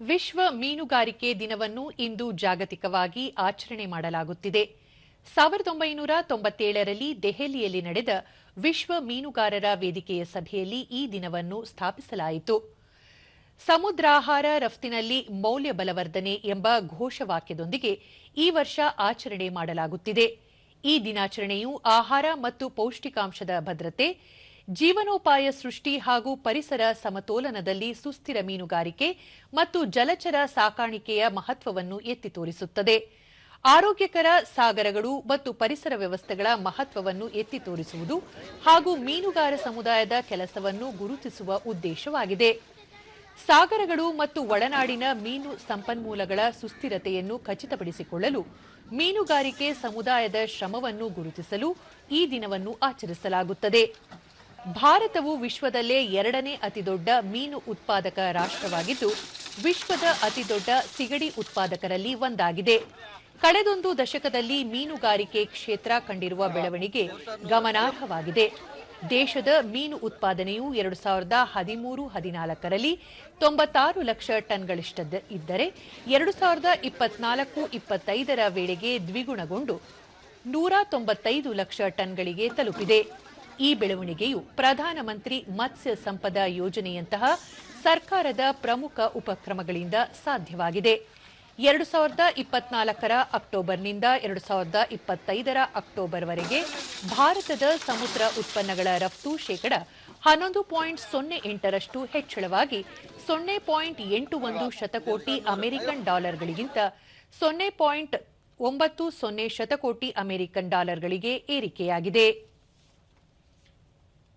ವಿಶ್ವ ಮೀನುಗಾರಿಕೆ ದಿನವನ್ನು ಇಂದು ಜಾಗತಿಕವಾಗಿ ಆಚರಣೆ ಮಾಡಲಾಗುತ್ತಿದೆ. ಸಾವಿರದ ಒಂಬೈನೂರ ತೊಂಬತ್ತೇಳರಲ್ಲಿ ದೆಹಲಿಯಲ್ಲಿ ನಡೆದ ವಿಶ್ವ ಮೀನುಗಾರರ ವೇದಿಕೆಯ ಸಭೆಯಲ್ಲಿ ಈ ದಿನವನ್ನು ಸ್ಥಾಪಿಸಲಾಯಿತು. ಸಮುದ್ರಾಹಾರ ರಫ್ತಿನಲ್ಲಿ ಮೌಲ್ಯ ಬಲವರ್ಧನೆ ಎಂಬ ಘೋಷವಾಕ್ಯದೊಂದಿಗೆ ಈ ವರ್ಷ ಆಚರಣೆ ಮಾಡಲಾಗುತ್ತಿದೆ. ಈ ದಿನಾಚರಣೆಯು ಆಹಾರ ಮತ್ತು ಪೌಷ್ಟಿಕಾಂಶದ ಭದ್ರತೆ ಜೀವನೋಪಾಯ ಸೃಷ್ಟಿ ಹಾಗೂ ಪರಿಸರ ಸಮತೋಲನದಲ್ಲಿ ಸುಸ್ಥಿರ ಮೀನುಗಾರಿಕೆ ಮತ್ತು ಜಲಚರ ಸಾಕಾಣಿಕೆಯ ಮಹತ್ವವನ್ನು ಎತ್ತಿ ತೋರಿಸುತ್ತದೆ. ಆರೋಗ್ಯಕರ ಸಾಗರಗಳು ಮತ್ತು ಪರಿಸರ ವ್ಯವಸ್ಥೆಗಳ ಮಹತ್ವವನ್ನು ಎತ್ತಿ ತೋರಿಸುವುದು ಹಾಗೂ ಮೀನುಗಾರ ಸಮುದಾಯದ ಕೆಲಸವನ್ನು ಗುರುತಿಸುವ ಉದ್ದೇಶವಾಗಿದೆ. ಸಾಗರಗಳು ಮತ್ತು ಒಳನಾಡಿನ ಮೀನು ಸಂಪನ್ಮೂಲಗಳ ಸುಸ್ಥಿರತೆಯನ್ನು ಖಚಿತಪಡಿಸಿಕೊಳ್ಳಲು ಮೀನುಗಾರಿಕೆ ಸಮುದಾಯದ ಶ್ರಮವನ್ನು ಗುರುತಿಸಲು ಈ ದಿನವನ್ನು ಆಚರಿಸಲಾಗುತ್ತದೆ. ಭಾರತವು ವಿಶ್ವದಲ್ಲೇ ಎರಡನೇ ಅತಿದೊಡ್ಡ ಮೀನು ಉತ್ಪಾದಕ ರಾಷ್ಟ್ರವಾಗಿದ್ದು, ವಿಶ್ವದ ಅತಿದೊಡ್ಡ ಸಿಗಡಿ ಉತ್ಪಾದಕರಲ್ಲಿ ಒಂದಾಗಿದೆ. ಕಳೆದೊಂದು ದಶಕದಲ್ಲಿ ಮೀನುಗಾರಿಕೆ ಕ್ಷೇತ್ರ ಕಂಡಿರುವ ಬೆಳವಣಿಗೆ ಗಮನಾರ್ಹವಾಗಿದೆ. ದೇಶದ ಮೀನು ಉತ್ಪಾದನೆಯು ಎರಡು ಸಾವಿರದ ಹದಿಮೂರು ಹದಿನಾಲ್ಕರಲ್ಲಿ ತೊಂಬತ್ತಾರು ಲಕ್ಷ ಟನ್ಗಳಷ್ಟ ಇದ್ದರೆ ಎರಡು ಸಾವಿರದ ಇಪ್ಪತ್ನಾಲ್ಕು ಇಪ್ಪತ್ತೈದರ ವೇಳೆಗೆ ದ್ವಿಗುಣಗೊಂಡು ನೂರ ತೊಂಬತ್ತೈದು ಲಕ್ಷ ಟನ್ಗಳಿಗೆ ತಲುಪಿದೆ. ಈ ಬೆಳವಣಿಗೆಯು ಪ್ರಧಾನಮಂತ್ರಿ ಮತ್ಸ್ಯ ಸಂಪದ ಯೋಜನೆಯಂತಹ ಸರ್ಕಾರದ ಪ್ರಮುಖ ಉಪಕ್ರಮಗಳಿಂದ ಸಾಧ್ಯವಾಗಿದೆ. ಎರಡು ಸಾವಿರದ ಇಪ್ಪತ್ನಾಲ್ಕರ ಅಕ್ಟೋಬರ್ನಿಂದ ಎರಡು ಸಾವಿರದ ಇಪ್ಪತ್ತೈದರ ಅಕ್ಟೋಬರ್ವರೆಗೆ ಭಾರತದ ಸಮುದ್ರ ಉತ್ಪನ್ನಗಳ ರಫ್ತು ಶೇಕಡ ಹನ್ನೊಂದು ಪಾಯಿಂಟ್ ಸೊನ್ನೆ ಎಂಟರಷ್ಟು ಹೆಚ್ಚಳವಾಗಿ ಸೊನ್ನೆ ಪಾಯಿಂಟ್ ಎಂಟು ಒಂದು ಶತಕೋಟಿ ಅಮೆರಿಕನ್ ಡಾಲರ್ಗಳಿಗಿಂತ ಸೊನ್ನೆ ಪಾಯಿಂಟ್ ಒಂಬತ್ತು ಸೊನ್ನೆ ಶತಕೋಟಿ ಅಮೆರಿಕನ್ ಡಾಲರ್ಗಳಿಗೆ ಏರಿಕೆಯಾಗಿದೆ.